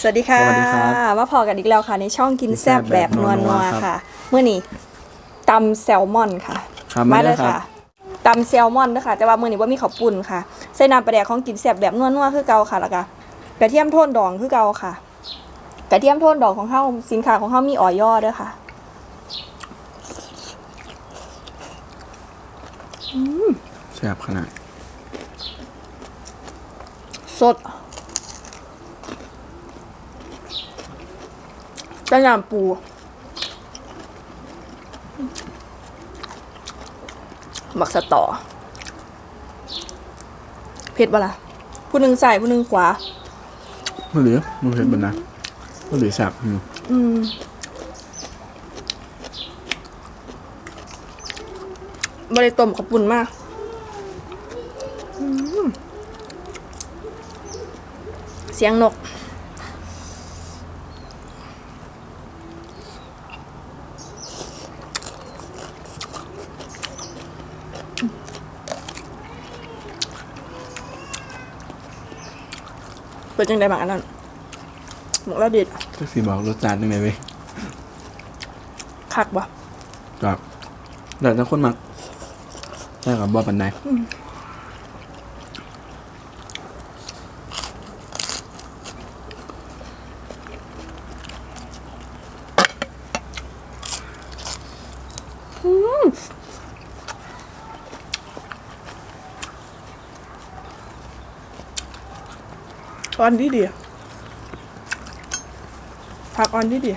สวัสดีค่ะ สวัสดีครับมาพอกันอีกแล้วค่ะ ในช่องกินแซ่บแบบนัวนันัววๆครับค่ะ เมื่อนี้ตำแซลมอนค่ะครับมามาเลเลยยครับค่ะตำแซลมอนนะคะแต่ว่ามื่อนี้ว่ามีข้าวปุ้นค่ะ ใส่น้ำปลาแดกของกินแซ่บแบบนัวนัวๆคือเก่าค่ะแล้วก็กระเทียมโทนดองคือเก่าค่ะ กระเทียมโทนดองของเฮาสินค้าของเฮามีออยอด้วยค่ะแซ่บขนาด สด กระหล่ำปูหมักสตอเผ็ดปะล่ะผู้หนึ่งใส่ผู้หนึ่งขวามันเหลือมันเผ็ดบนนะมันเหลือแซ่บอืมอืมบริต้มขอบปุ่นมากอืมเสียงนก เป็นจังไดบ้างอันนั้นหมกแล้วดิดก็สีบอกรสชาติยังไงเว้ยคักบ่ครับแต่ถ้าคนมักใช่กับบอปันได ออนดีดีผักออนดีดี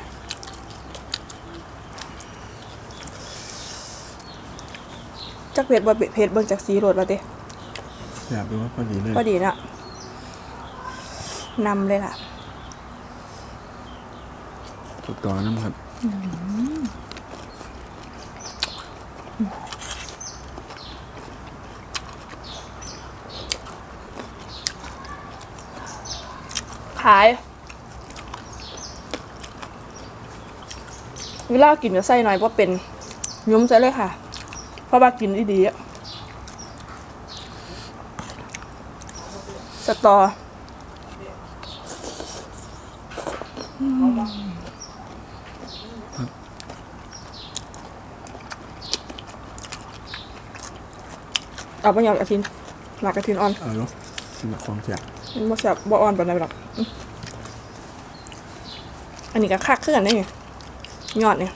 จักเผ็ดบ่เผ็ดเบิ่งจากสีโรดว่าติแซ่บดูว่าพอดีเลยพอดีน่ะนำเลยล่ะถูกต่อน้ำครับ ขายเวลากินจะใส่หน่อยเพราะเป็นยุ้มใส่เลยค่ะ เพราะว่ากินดีๆอะสตอเอาไปหยอดกระทินหมักกระทินอ่อน เอาลูกกินกับความแซ่บ มันบ่แซ่บบ่อ่อนปานใดหรอกอืมอันนี้ก็คักขึ้นกันได้ไงยอดเนี่ย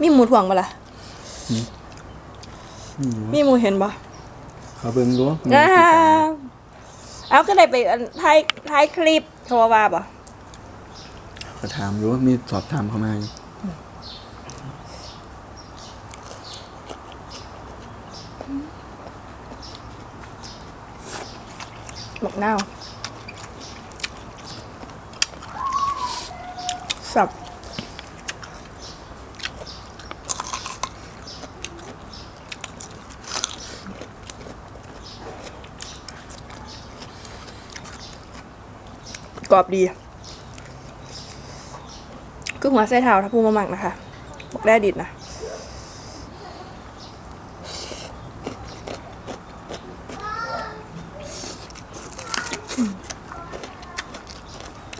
มีหมูถ่วงปะล่ะอืมมีหมูเห็นปะเขาเบิ่งรู้ว่ามันอ่าติดตามเอาก็ได้ไปอันท้ายท้ายคลิปโทรว่าปะเขาถามรู้ว่ามีสอบถามเข้ามาอยู่ หมกนาวสับกรอบดีคือหัวไส้เท้าถ้าพูมาหมักนะคะบอกได้ดิดนะ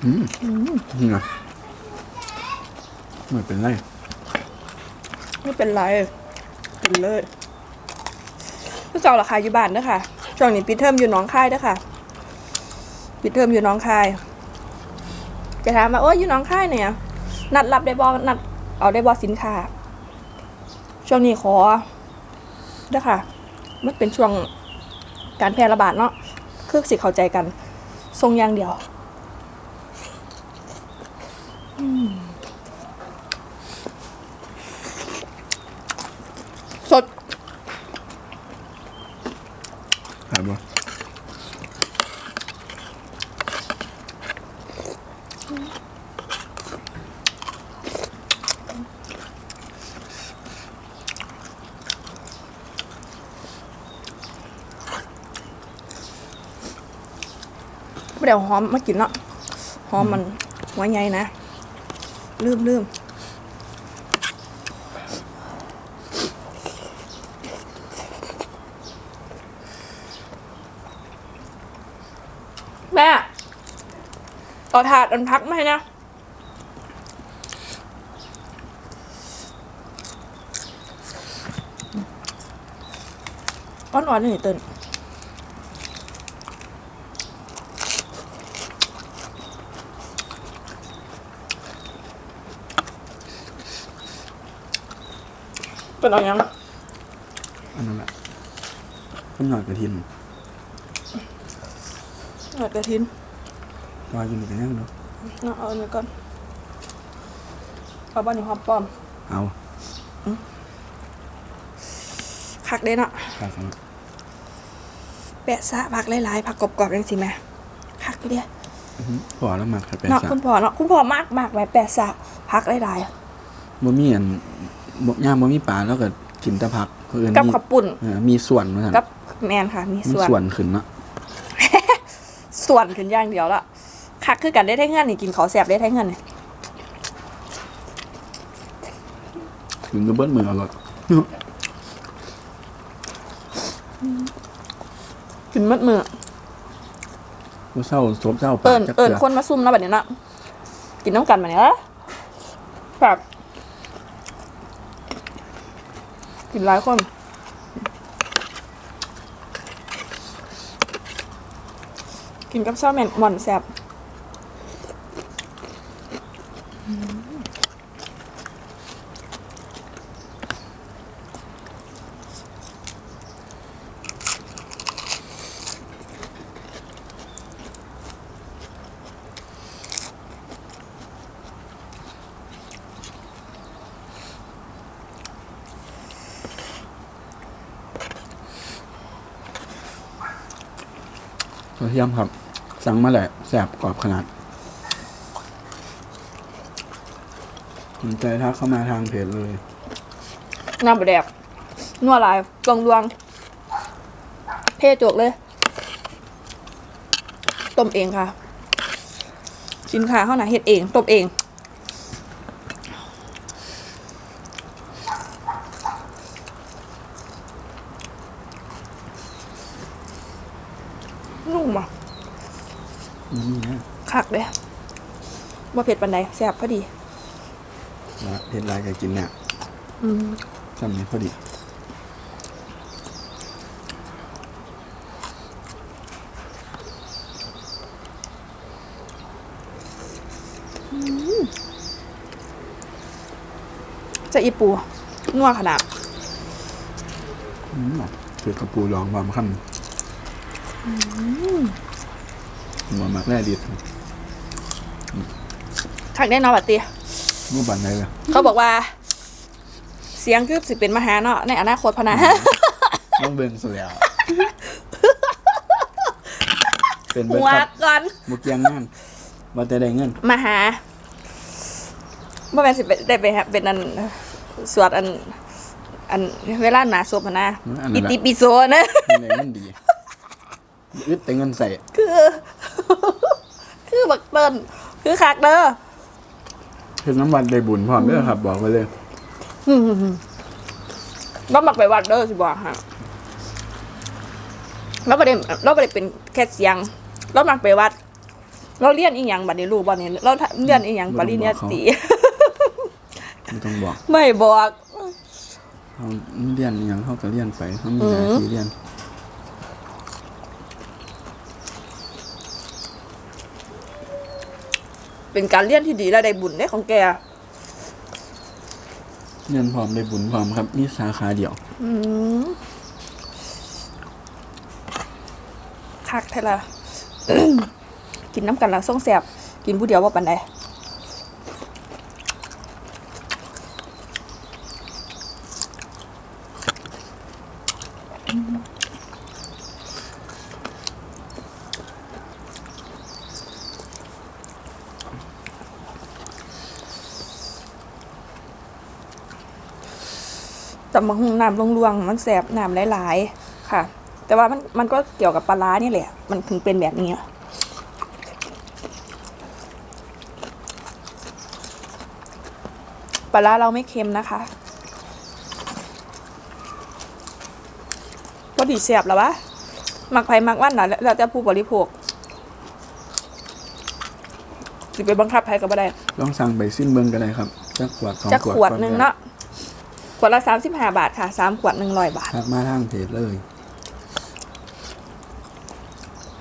อืมนี่ไงไม่เป็นไร ไม่เป็นไรกินเลยพี่เจ้าราคาอยู่บ้านเด้อค่ะช่วงนี้ปิดเทอมอยู่น้องค่ายเด้อค่ะปิดเทอมอยู่น้องค่าย จะถามว่าโอ้ยอยู่น้องค่ายเนี่ย นัดรับได้บอนัดเอาได้บอสินค้า ช่วงนี้ขอเด้อค่ะ มันเป็นช่วงการแพร่ระบาดเนาะคือสิเข้าใจกันทรงอย่างเดียว สด ถามว่าไม่ได้เอาหอมมากินเนาะหอมมันหัวใหญ่นะลืมลืม แม่ เอาถาดอันพักมาให้นะอ่อนๆหน่อยเติ้นเป็นเอายังอันนั้นแหละต้นหน่อยกระทินหน่อยกระทิน วากินกันยังเนาะเอาเอาอันนี้ก่อนเอาบ้านอยู่หอมป้อมเอาคักได้เนาะข้าวของแปะซะผักหลายๆผักกรอบๆจังสิแม่คักอยู่เดียอื้อหือพอแล้วมากครับแปดเนาะสาคุณพ่อเนาะคุณพ่อมากมากๆแม่แปะซะผักหลายๆ บ่มีอันบ่ย่ามบ่มีปลาแล้วก็กินแต่ผักเพื่อนๆกับมีข้าวปุ่นเออมีส่วนเหมือนกันกับแมนค่ะ มีมีส่วนส่วนขึ้นเนาะ ส่วนขึ้นอย่างเดียวละ คักคือกันได้ได้เงินนี่กินเขาวแสบได้ได้เงินนี่ถึงก็เบิ้ลมือเอารถกินมัดมือบ่เศร้าซบเศร้าปาเอิกญจักเอิญเทื่อคนมาซุ่มนะแบบนี้นะกินน้ำกันแบบนี้ละแบบกินหลายคนกินกับซอสแมนหม่อนแซ่บ เทียมครับ สั่งมาแหละแสบกรอบขนาดสนใจทักเข้ามาทางเพจเลยน้ำบะแดกนัวลายกลองดวงเทจกเลย ต้มเองค่ะ สินค้าเขาหนาเฮ็ดเอง ต้มเอง นุ่มอะนี่นะคักเลยว่าเผ็ดปันใดแซ่บพอดีว่าเพจไลน์ก็กินเนี่ยอืมจำนี้พอดีจะอีปูนัวขนาดอืมคือกระปูลองความคำ หัวหมักแร่ดิดคักแน่นอนบัดเตียเมื่อบันไหนเลยเขาบอกว่า เสียงคือสิเป็นมหาเนาะในอนาคตพะนะต้องเบิ่งสุดแล้ว เป็นเบิ่หังวครับก่อนมุกเกียงงานว่าแต่ได้เงินมหาบ่แม่นสิเป็นได้ไปฮะเป็นอันสวดอัน อันเวลาหนาศพอะนะอันอินั้นแหติละปิโสนะ ได้เงินดี อึดแต่เงินใส่คือ คือบักเติ้นคือคักเด้อเพิ่นน้ำวันได้บุญพร้อมเด้อครับ บอกไว้เลยอืมเรามักไปวัดเด้อสิบอกฮะเราประเด็นเราประเด็นเป็นแค่เสียงเรามักไปวัด เราเรียนอีหยังบัดนี้รู้บ่เนี่ยเราเรียนอีหยังปริญญาตรีไม่ต้องบอก ไม่บอกเขาเรียนอหย่างเขาก็เรียนไปเขามีหน้าอืมที่เรียน เป็นการเรียนที่ดีและได้บุญได้ของแก เรียนพร้อมได้บุญพร้อมครับนี่สาขาเดียว อืมคักแท้ละ กินน้ำกันละส่งแสบกินผู้เดียวว่าปันใด แต่มาหุงน้ำลวงๆมันแสบน้ำหลายๆค่ะ แต่ว่ามันมันก็เกี่ยวกับปลาร้านี่แหละ มันถึงเป็นแบบนี้ปลาร้าเราไม่เค็มนะคะพอดีเสียบแล้ววะหมักไผ่หมักว่านนะแล้วแต่ผู้บริโภคสิไปบังคับใครก็บ่ได้ ลองสั่งไปซิมเบิงกันเลยครับจักขวดสองจะขวดขวดหนึ่งเนาะข วดละสามสิบห้าบาทค่ะสามขวดหนึ่งร้อยบาท ทักมาทางเพจเลย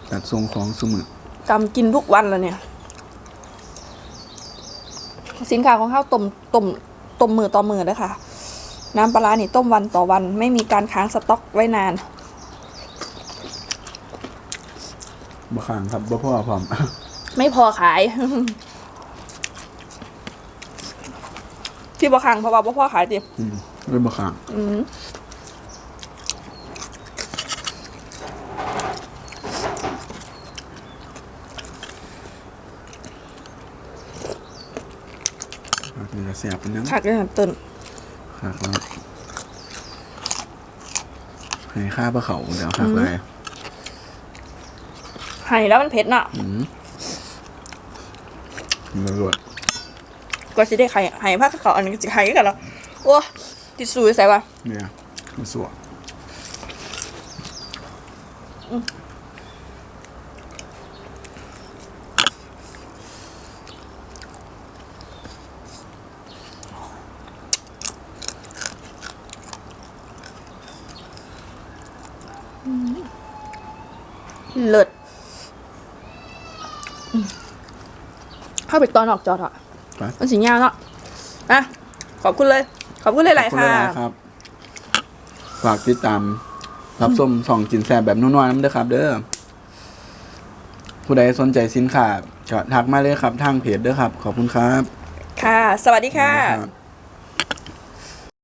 ตัดทรงของสมึกกำกินทุกวันแล้วเนี่ย สินค้าของข้าวต้มต้มต้มมือต่อมือนะคะน้ำปลาร้านี่ต้มวันต่อวัน ไม่มีการค้างสต็อกไว้นานบ่ข้างครับบ่พ่อพร้อม ไม่พอขาย ที่บอคังเพราะว่าบ่พ่อขายดิอืม เลยบ่ข้างอืมผักนี่ก็แซ่บเป็นนังขาดกันต้นผักแล้วให้ค่าปลาเขาเดี๋ยวหักเลยไห้แล้วมันเผ็ดเนาะอืมมันรวดก็สิได้ไข่ไห้ผ้าขาวอันนี้สิไห้กันแล้วโอ้ ติดสูใส่ปะเนี่ยมันสวดเลิศอืมเข้าไปตอนออกจอดอะไปมันสีเงาเนาะอะขอบคุณเลย ขอบคุณเลยหลายขอบๆณค่ะหลายๆครับ ฝากติดตามรับส้มสองจินแซบแบบนัวๆน้ำเด้อครับ เด้อผู้ใดสนใจสินค้าก็ทักมาเลยครับทางเพจเด้อครับ ขอบคุณครับ ค่ะ สวัสดีค่ะครับ